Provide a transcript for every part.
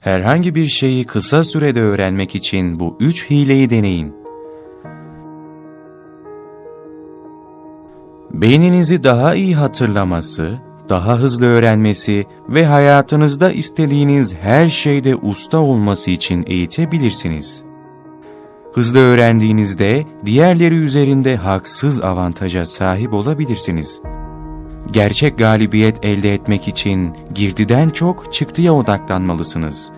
Herhangi bir şeyi kısa sürede öğrenmek için bu üç hileyi deneyin. Beyninizi daha iyi hatırlaması, daha hızlı öğrenmesi ve hayatınızda istediğiniz her şeyde usta olması için eğitebilirsiniz. Hızlı öğrendiğinizde diğerleri üzerinde haksız avantaja sahip olabilirsiniz. Gerçek galibiyet elde etmek için girdiden çok çıktıya odaklanmalısınız.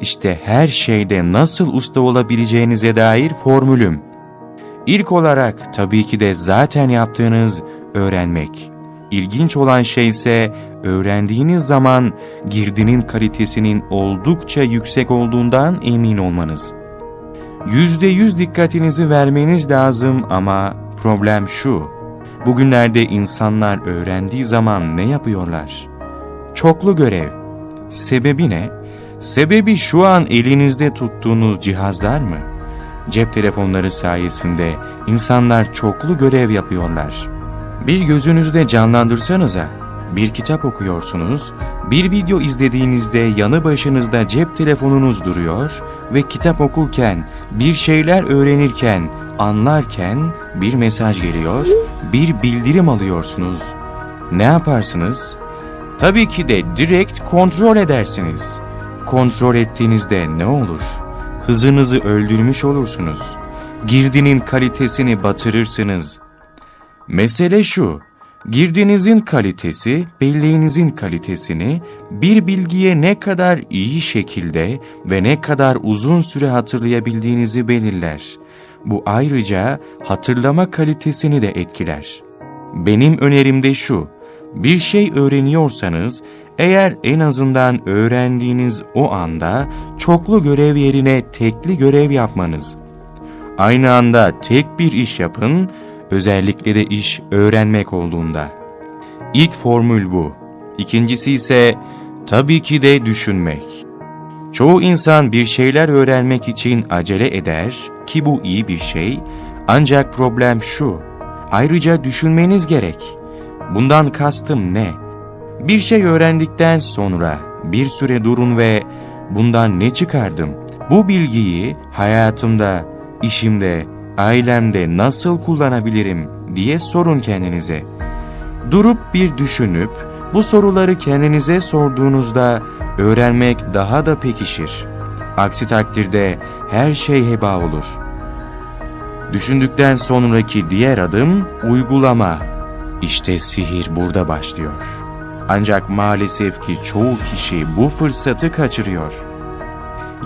İşte her şeyde nasıl usta olabileceğinize dair formülüm. İlk olarak tabii ki de zaten yaptığınız öğrenmek. İlginç olan şey ise öğrendiğiniz zaman girdinin kalitesinin oldukça yüksek olduğundan emin olmanız. Yüzde yüz dikkatinizi vermeniz lazım ama problem şu. Bugünlerde insanlar öğrendiği zaman ne yapıyorlar? Çoklu görev. Sebebi ne? Sebebi şu an elinizde tuttuğunuz cihazlar mı? Cep telefonları sayesinde insanlar çoklu görev yapıyorlar. Bir gözünüzde canlandırsanıza. Bir kitap okuyorsunuz, bir video izlediğinizde yanı başınızda cep telefonunuz duruyor ve kitap okurken, bir şeyler öğrenirken, anlarken bir mesaj geliyor, bir bildirim alıyorsunuz. Ne yaparsınız? Tabii ki de direkt kontrol edersiniz. Kontrol ettiğinizde ne olur? Hızınızı öldürmüş olursunuz. Girdinin kalitesini batırırsınız. Mesele şu, girdinizin kalitesi, belleğinizin kalitesini bir bilgiye ne kadar iyi şekilde ve ne kadar uzun süre hatırlayabildiğinizi belirler. Bu ayrıca hatırlama kalitesini de etkiler. Benim önerim de şu, bir şey öğreniyorsanız, eğer en azından öğrendiğiniz o anda çoklu görev yerine tekli görev yapmanız. Aynı anda tek bir iş yapın, özellikle de iş öğrenmek olduğunda. İlk formül bu. İkincisi ise tabii ki de düşünmek. Çoğu insan bir şeyler öğrenmek için acele eder ki bu iyi bir şey. Ancak problem şu. Ayrıca düşünmeniz gerek. Bundan kastım ne? Bir şey öğrendikten sonra bir süre durun ve bundan ne çıkardım? Bu bilgiyi hayatımda, işimde, ailemde nasıl kullanabilirim diye sorun kendinize. Durup bir düşünüp bu soruları kendinize sorduğunuzda öğrenmek daha da pekişir. Aksi takdirde her şey heba olur. Düşündükten sonraki diğer adım uygulama. İşte sihir burada başlıyor. Ancak maalesef ki çoğu kişi bu fırsatı kaçırıyor.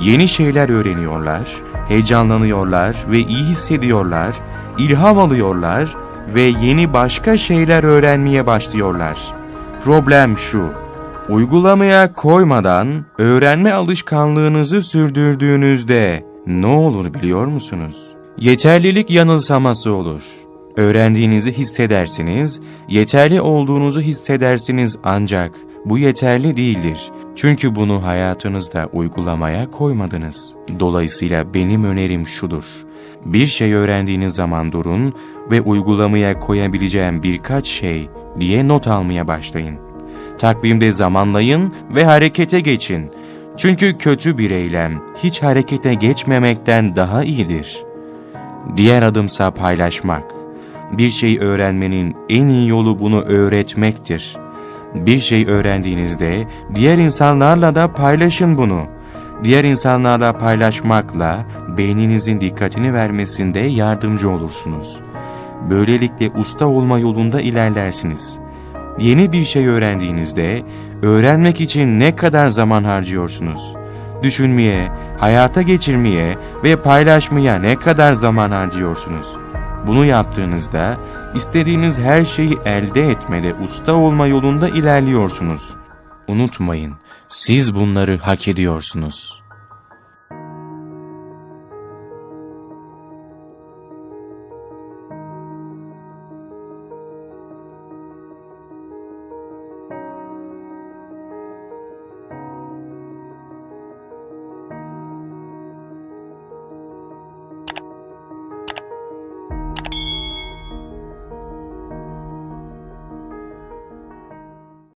Yeni şeyler öğreniyorlar, heyecanlanıyorlar ve iyi hissediyorlar, ilham alıyorlar ve yeni başka şeyler öğrenmeye başlıyorlar. Problem şu, uygulamaya koymadan öğrenme alışkanlığınızı sürdürdüğünüzde ne olur biliyor musunuz? Yeterlilik yanılsaması olur. Öğrendiğinizi hissedersiniz, yeterli olduğunuzu hissedersiniz ancak bu yeterli değildir. Çünkü bunu hayatınızda uygulamaya koymadınız. Dolayısıyla benim önerim şudur. Bir şey öğrendiğiniz zaman durun ve uygulamaya koyabileceğim birkaç şey diye not almaya başlayın. Takvimde zamanlayın ve harekete geçin. Çünkü kötü bir eylem hiç harekete geçmemekten daha iyidir. Diğer adımsa paylaşmak. Bir şey öğrenmenin en iyi yolu bunu öğretmektir. Bir şey öğrendiğinizde diğer insanlarla da paylaşın bunu. Diğer insanlarla paylaşmakla beyninizin dikkatini vermesinde yardımcı olursunuz. Böylelikle usta olma yolunda ilerlersiniz. Yeni bir şey öğrendiğinizde öğrenmek için ne kadar zaman harcıyorsunuz? Düşünmeye, hayata geçirmeye ve paylaşmaya ne kadar zaman harcıyorsunuz? Bunu yaptığınızda istediğiniz her şeyi elde etmede usta olma yolunda ilerliyorsunuz. Unutmayın, siz bunları hak ediyorsunuz.